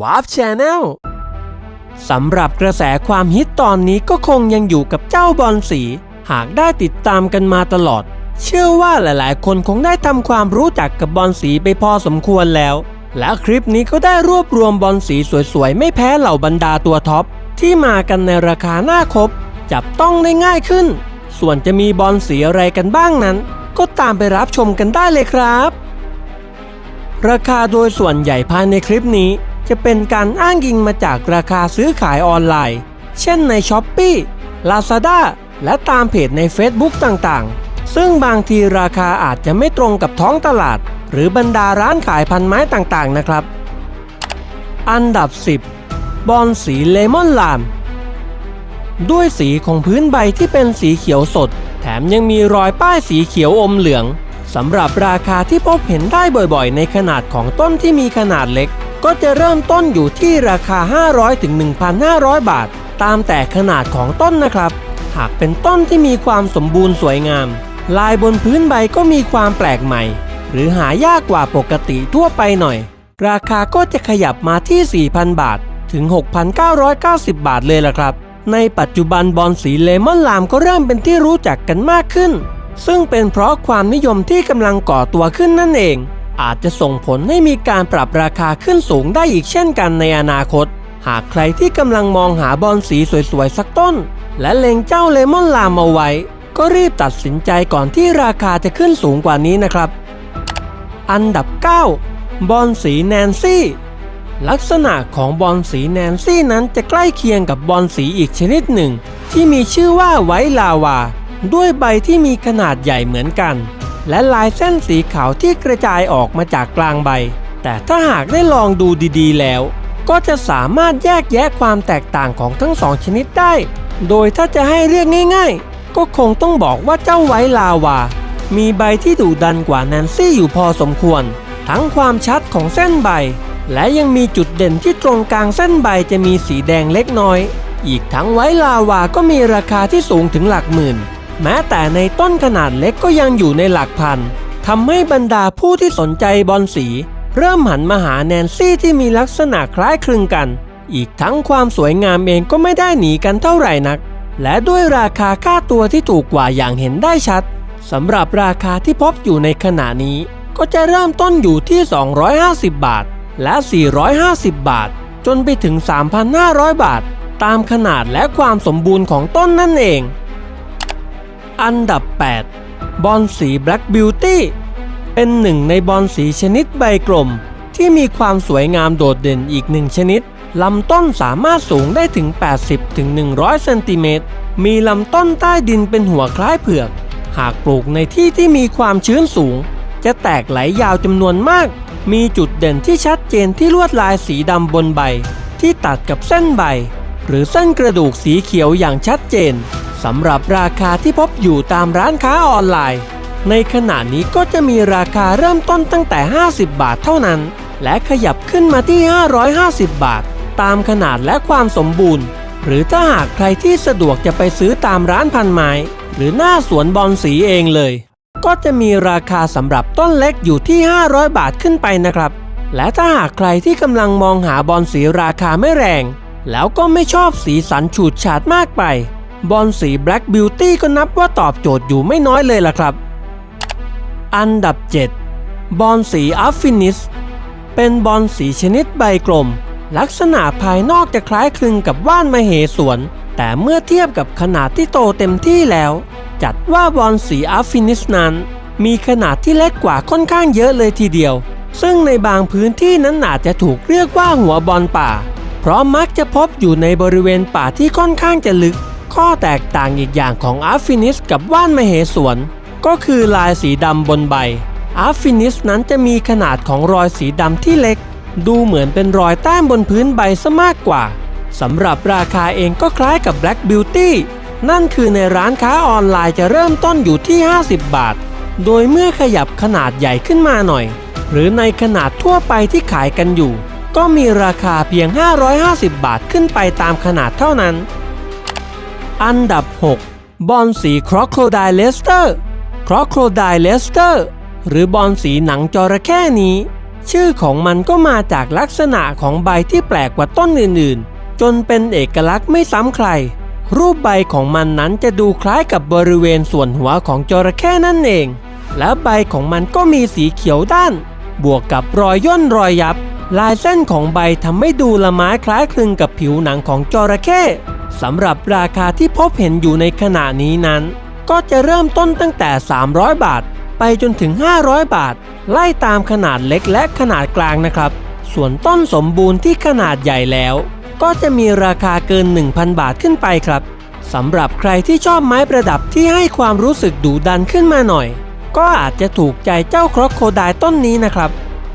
วาร์ฟชแนลสำหรับกระแสความฮิตตอนนี้ก็คงยังอยู่กับเจ้าบอลสี หากได้ติดตามกันมาตลอด เชื่อว่าหลายๆ คนคงได้ทำความรู้จักกับบอลสีไปพอสมควรแล้ว และคลิปนี้ก็ได้รวบรวมบอลสีสวยๆ ไม่แพ้เหล่าบรรดาตัวท็อป ที่มากันในราคาหน้าครบ จับต้องได้ง่ายขึ้น ส่วนจะมีบอลสีอะไรกันบ้างนั้น ก็ตามไปรับชมกันได้เลยครับ ราคาโดยส่วนใหญ่ภายในคลิปนี้ จะเป็นการอ้างอิงมาจากราคาซื้อขายออนไลน์ เช่นใน s h อ p e e Lazada และตามเพจใน Facebook ต่างๆ ซึ่งบางทีราคาอาจจะไม่ตรงกับท้องตลาด หรือบรรดาร้านขายพันไม้ต่างๆนะครับ อันดับ 10 บอลสีเลมอนลาม ด้วยสีของพื้นใบที่เป็นสีเขียวสด แถมยังมีรอยป้ายสีเขียวอมเหลืองสำหรับราคาที่พบเห็นได้บ่อยๆ ในขนาดของต้นที่มีขนาดเล็ก ก็จะเริ่มต้นอยู่ที่ราคา500ถึง1,500 บาท ตามแต่ขนาดของต้นนะครับ หากเป็นต้นที่มีความสมบูรณ์สวยงาม ลายบนพื้นใบก็มีความแปลกใหม่ หรือหายากกว่าปกติทั่วไปหน่อย ราคาก็จะขยับมาที่ 4,000 บาทถึง 6,990 บาทเลยล่ะครับ ในปัจจุบันบอลสีเลมอนลามก็เริ่มเป็นที่รู้จักกันมากขึ้น ซึ่งเป็นเพราะความนิยมที่กำลังก่อตัวขึ้นนั่นเอง อาจจะส่งผลให้มีการปรับราคาขึ้นสูงได้อีกเช่นกันในอนาคต หากใครที่กำลังมองหาบอลสีสวยๆ สักต้น และเล็งเจ้าเลมอนลามเอาไว้ ก็รีบตัดสินใจก่อนที่ราคาจะขึ้นสูงกว่านี้นะครับ อันดับ 9 บอลสีแนนซี่ ลักษณะของบอลสีแนนซี่นั้นจะใกล้เคียงกับบอลสีอีกชนิดหนึ่ง ที่มีชื่อว่าไวลาวา ด้วยใบที่มีขนาดใหญ่เหมือนกัน และลายเส้นสีขาวที่กระจายออกมาจากกลางใบ แต่ถ้าหากได้ลองดูดีๆ แล้ว ก็จะสามารถแยกแยะความแตกต่างของทั้งสองชนิดได้ โดยถ้าจะให้เรียกง่าย ๆ ก็คงต้องบอกว่าเจ้าไวลาวา มีใบที่ดุดันกว่าแนนซี่อยู่พอสมควร ทั้งความชัดของเส้นใบ และยังมีจุดเด่นที่ตรงกลางเส้นใบจะมีสีแดงเล็กน้อย อีกทั้งไวลาวาก็มีราคาที่สูงถึงหลักหมื่น แม้แต่ในต้นขนาดเล็กก็ยังอยู่ในหลักพันทำให้บรรดาผู้ที่สนใจบอลสี เริ่มหันมาหาแนนซี่ที่มีลักษณะคล้ายคลึงกัน อีกทั้งความสวยงามเองก็ไม่ได้หนีกันเท่าไหร่นัก และด้วยราคาค่าตัวที่ถูกกว่าอย่างเห็นได้ชัดสำหรับราคาที่พบอยู่ในขณะนี้ ก็จะเริ่มต้นอยู่ที่ 250 บาท และ 450 บาท จนไปถึง 3,500 บาท ตามขนาดและความสมบูรณ์ของต้นนั่นเอง อันดับ 8 บอลสี Black Beauty เป็นหนึ่งในบอลสีชนิดใบกลม ที่มีความสวยงามโดดเด่นอีกหนึ่งชนิด ลำต้นสามารถสูงได้ถึง 80ถึง100 เซนติเมตร มีลำต้นใต้ดินเป็นหัวคล้ายเผือก หากปลูกในที่ที่มีความชื้นสูง จะแตกไหลยาวจำนวนมาก มีจุดเด่นที่ชัดเจนที่ลวดลายสีดำบนใบ ที่ตัดกับเส้นใบ หรือเส้นกระดูกสีเขียวอย่างชัดเจน สำหรับราคาที่พบอยู่ตามร้านค้าออนไลน์ ในขณะนี้ก็จะมีราคาเริ่มต้นตั้งแต่ 50 บาทเท่านั้น และขยับขึ้นมาที่ 550 บาท ตามขนาดและความสมบูรณ์ หรือถ้าหากใครที่สะดวกจะไปซื้อตามร้านพันไม้ หรือหน้าสวนบอลสีเองเลย ก็จะมีราคาสำหรับต้นเล็กอยู่ที่ 500 บาทขึ้นไปนะครับ และถ้าหากใครที่กำลังมองหาบอลสีราคาไม่แรง แล้วก็ไม่ชอบสีสันฉูดฉาดมากไป บอลสี Black Beauty ก็นับว่าตอบโจทย์อยู่ไม่น้อยเลยล่ะครับ อันดับ 7 บอลสีอัฟฟินิส เป็นบอลสีชนิดใบกลม ลักษณะภายนอกจะคล้ายคลึงกับว่านมเหสวน แต่เมื่อเทียบกับขนาดที่โตเต็มที่แล้ว จัดว่าบอลสีอัฟฟินิสนั้น มีขนาดที่เล็กกว่าค่อนข้างเยอะเลยทีเดียว ซึ่งในบางพื้นที่นั้นอาจจะถูกเรียกว่าหัวบอลป่า เพราะมักจะพบอยู่ในบริเวณป่าที่ค่อนข้างจะลึก ข้อแตกต่างอีกอย่างของอัฟฟินิสกับว่านมเหสวน ก็คือลายสีดำบนใบอัฟฟินิสนั้นจะมีขนาดของรอยสีดำที่เล็ก ดูเหมือนเป็นรอยแต้มบนพื้นใบซะมากกว่าสำหรับราคาเองก็คล้ายกับ Black Beauty นั่นคือในร้านค้าออนไลน์จะเริ่มต้นอยู่ที่ 50 บาท โดยเมื่อขยับขนาดใหญ่ขึ้นมาหน่อย หรือในขนาดทั่วไปที่ขายกันอยู่ ก็มีราคาเพียง 550 บาทขึ้นไปตามขนาดเท่านั้น อันดับ 6 บอลสีครอโครไดเลสเตอร์ครอโครไดเลสเตอร์หรือบอลสีหนังจระเข้นี้ ชื่อของมันก็มาจากลักษณะของใบที่แปลกกว่าต้นอื่นๆ จนเป็นเอกลักษณ์ไม่ซ้ำใคร รูปใบของมันนั้นจะดูคล้ายกับบริเวณส่วนหัวของจระเข้นั่นเอง และใบของมันก็มีสีเขียวด้าน บวกกับรอยย่นรอยยับ ลายเส้นของใบทำให้ดูละไม้คล้ายคลึงกับผิวหนังของจระเข้ สำหรับราคาที่พบเห็นอยู่ในขณะนี้นั้น ก็จะเริ่มต้นตั้งแต่ 300 บาท ไปจนถึง 500 บาท ไล่ตามขนาดเล็กและขนาดกลางนะครับ ส่วนต้นสมบูรณ์ที่ขนาดใหญ่แล้ว ก็จะมีราคาเกิน 1,000 บาทขึ้นไปครับสำหรับใครที่ชอบไม้ประดับที่ให้ความรู้สึกดุดันขึ้นมาหน่อย ก็อาจจะถูกใจเจ้าครอกโคไดต้นนี้นะครับ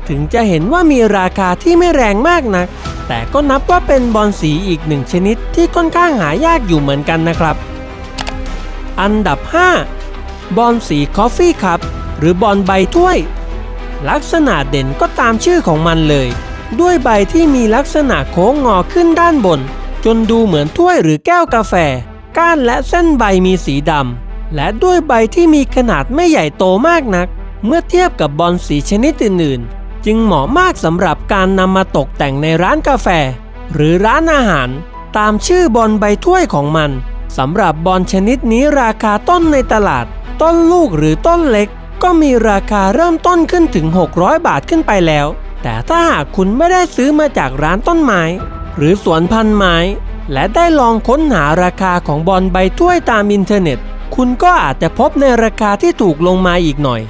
ถึงจะเห็นว่ามีราคาที่ไม่แรงมากนัก แต่ก็นับว่าเป็นบอลสีอีกหนึ่งชนิดที่ค่อนข้างหายากอยู่เหมือนกันนะครับ อันดับ 5 บอลสีคอฟฟี่ครับ หรือบอลใบถ้วย ลักษณะเด่นก็ตามชื่อของมันเลย ด้วยใบที่มีลักษณะโค้งงอขึ้นด้านบน จนดูเหมือนถ้วยหรือแก้วกาแฟ ก้านและเส้นใบมีสีดำและด้วยใบที่มีขนาดไม่ใหญ่โตมากนัก เมื่อเทียบกับบอลสีชนิดอื่นๆ จึงเหมาะมากสำหรับการนำมาตกแต่งในร้านกาแฟ หรือร้านอาหาร ตามชื่อบอลใบถ้วยของมันสำหรับบอลชนิดนี้ราคาต้นในตลาด ต้นลูกหรือต้นเล็ก ก็มีราคาเริ่มต้นขึ้นถึง 600 บาทขึ้นไปแล้ว แต่ถ้าหากคุณไม่ได้ซื้อมาจากร้านต้นไม้ หรือสวนพันไม้ และได้ลองค้นหาราคาของบอลใบถ้วยตามอินเทอร์เน็ต คุณก็อาจจะพบในราคาที่ถูกลงมาอีกหน่อย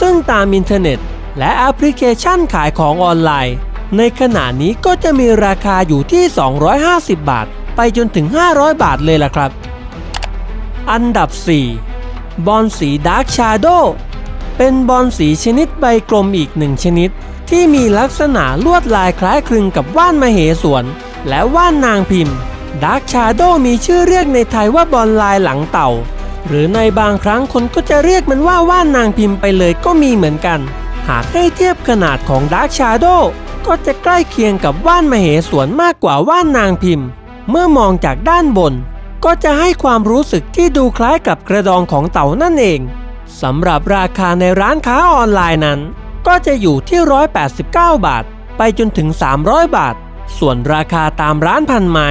ซึ่งตามอินเทอร์เน็ต และแอปพลิเคชันขายของออนไลน์ ในขณะนี้ก็จะมีราคาอยู่ที่ 250 บาท ไปจนถึง 500 บาทเลยล่ะครับ อันดับ 4 บอลสีดาร์กชาโดเป็นบอลสีชนิดใบกลมอีกหนึ่งชนิด ที่มีลักษณะลวดลายคล้ายคลึงกับว่านมเหสวน และว่านนางพิมพ์ดาร์กชาโดมีชื่อเรียกในไทยว่าบอลลายหลังเต่า หรือในบางครั้งคนก็จะเรียกมันว่าว่านนางพิมพ์ไปเลยก็มีเหมือนกัน หากให้เทียบขนาดของดาร์กชาโดก็จะใกล้เคียงกับว่านมเหสวนมากกว่าว่านนางพิมพ์ เมื่อมองจากด้านบน ก็จะให้ความรู้สึกที่ดูคล้ายกับกระดองของเต่านั่นเองสำหรับราคาในร้านค้าออนไลน์นั้น ก็จะอยู่ที่ 189 บาท ไปจนถึง 300 บาท ส่วนราคาตามร้านพันไม้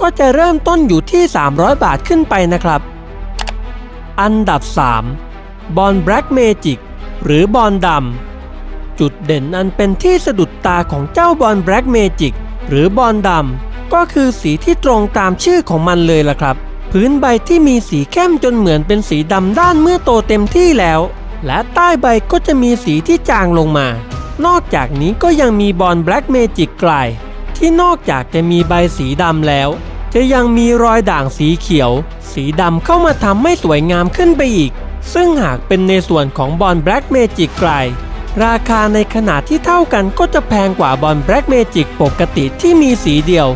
ก็จะเริ่มต้นอยู่ที่ 300 บาทขึ้นไปนะครับ อันดับ 3 บอลแบล็กเมจิกหรือบอลดำ จุดเด่นอันเป็นที่สะดุดตาของเจ้าบอลแบล็กเมจิกหรือบอลดำก็คือสีที่ตรงตามชื่อของมันเลยล่ะครับ พื้นใบที่มีสีเข้มจนเหมือนเป็นสีดำด้านเมื่อโตเต็มที่แล้ว และใต้ใบก็จะมีสีที่จางลงมา นอกจากนี้ก็ยังมีบอลแบล็กเมจิกกลายที่นอกจากจะมีใบสีดำแล้ว จะยังมีรอยด่างสีเขียว สีดำเข้ามาทำให้สวยงามขึ้นไปอีก ซึ่งหากเป็นในส่วนของบอลแบล็กเมจิกกลาย ราคาในขนาดที่เท่ากันก็จะแพงกว่าบอลแบล็กเมจิกปกติที่มีสีเดียว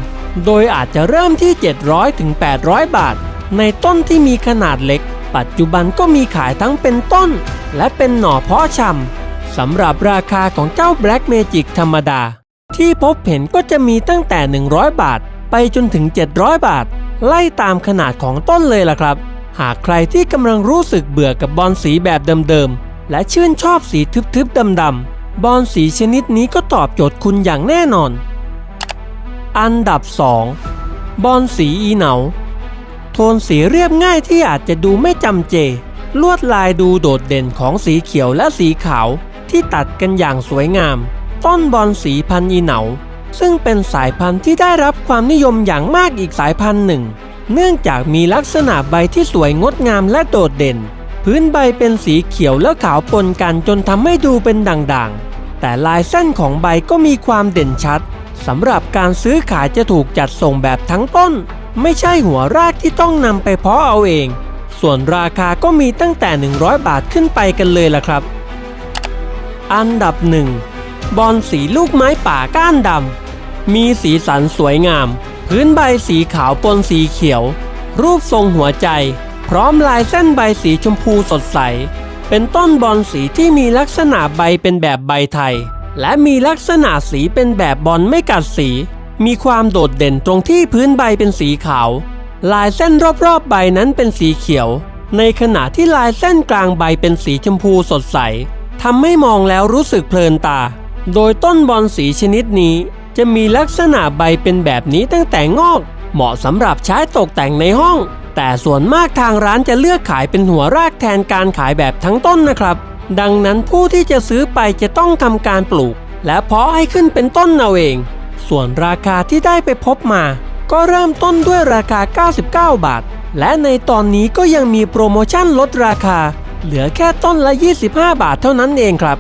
โดยอาจจะเริ่มที่ 700ถึง800 บาท ในต้นที่มีขนาดเล็ก ปัจจุบันก็มีขายทั้งเป็นต้น และเป็นหน่อเพาะชำสำหรับราคาของเจ้าแบล็กเมจิกธรรมดา ที่พบเห็นก็จะมีตั้งแต่ 100 บาท ไปจนถึง 700 บาท ไล่ตามขนาดของต้นเลยล่ะครับ หากใครที่กำลังรู้สึกเบื่อกับบอลสีแบบเดิมๆ และชื่นชอบสีทึบๆดำๆ บอลสีชนิดนี้ก็ตอบโจทย์คุณอย่างแน่นอน อันดับ 2 บอลสีอีเหนา โทนสีเรียบง่ายที่อาจจะดูไม่จำเจ ลวดลายดูโดดเด่นของสีเขียวและสีขาวที่ตัดกันอย่างสวยงาม ต้นบอลสีพันอีเหนา ซึ่งเป็นสายพันธุ์ที่ได้รับความนิยมอย่างมากอีกสายพันธุ์หนึ่ง เนื่องจากมีลักษณะใบที่สวยงดงามและโดดเด่น พื้นใบเป็นสีเขียวและขาวปนกันจนทำให้ดูเป็นด่างๆ แต่ลายเส้นของใบก็มีความเด่นชัดสำหรับการซื้อขายจะถูกจัดส่งแบบทั้งต้น ไม่ใช่หัวรากที่ต้องนำไปเพาะเอาเอง ส่วนราคาก็มีตั้งแต่ 100 บาทขึ้นไปกันเลยล่ะครับ อันดับหนึ่งบอลสีลูกไม้ป่าก้านดำมีสีสันสวยงาม พื้นใบสีขาวปนสีเขียว รูปทรงหัวใจ พร้อมลายเส้นใบสีชมพูสดใส เป็นต้นบอลสีที่มีลักษณะใบเป็นแบบใบไทย และมีลักษณะสีเป็นแบบบอลไม่กัดสี มีความโดดเด่นตรงที่พื้นใบเป็นสีขาว ลายเส้นรอบๆใบนั้นเป็นสีเขียว ในขณะที่ลายเส้นกลางใบเป็นสีชมพูสดใสทำให้มองแล้วรู้สึกเพลินตา โดยต้นบอนสีชนิดนี้ จะมีลักษณะใบเป็นแบบนี้ตั้งแต่งอก เหมาะสำหรับใช้ตกแต่งในห้อง แต่ส่วนมากทางร้านจะเลือกขายเป็นหัวรากแทนการขายแบบทั้งต้นนะครับ ดังนั้นผู้ที่จะซื้อไปจะต้องทำการปลูก และเพาะให้ขึ้นเป็นต้นเอาเอง ส่วนราคาที่ได้ไปพบมา ก็เริ่มต้นด้วยราคา 99 บาท และในตอนนี้ก็ยังมีโปรโมชั่นลดราคา เหลือแค่ต้นละ 25 บาทเท่านั้นเองครับ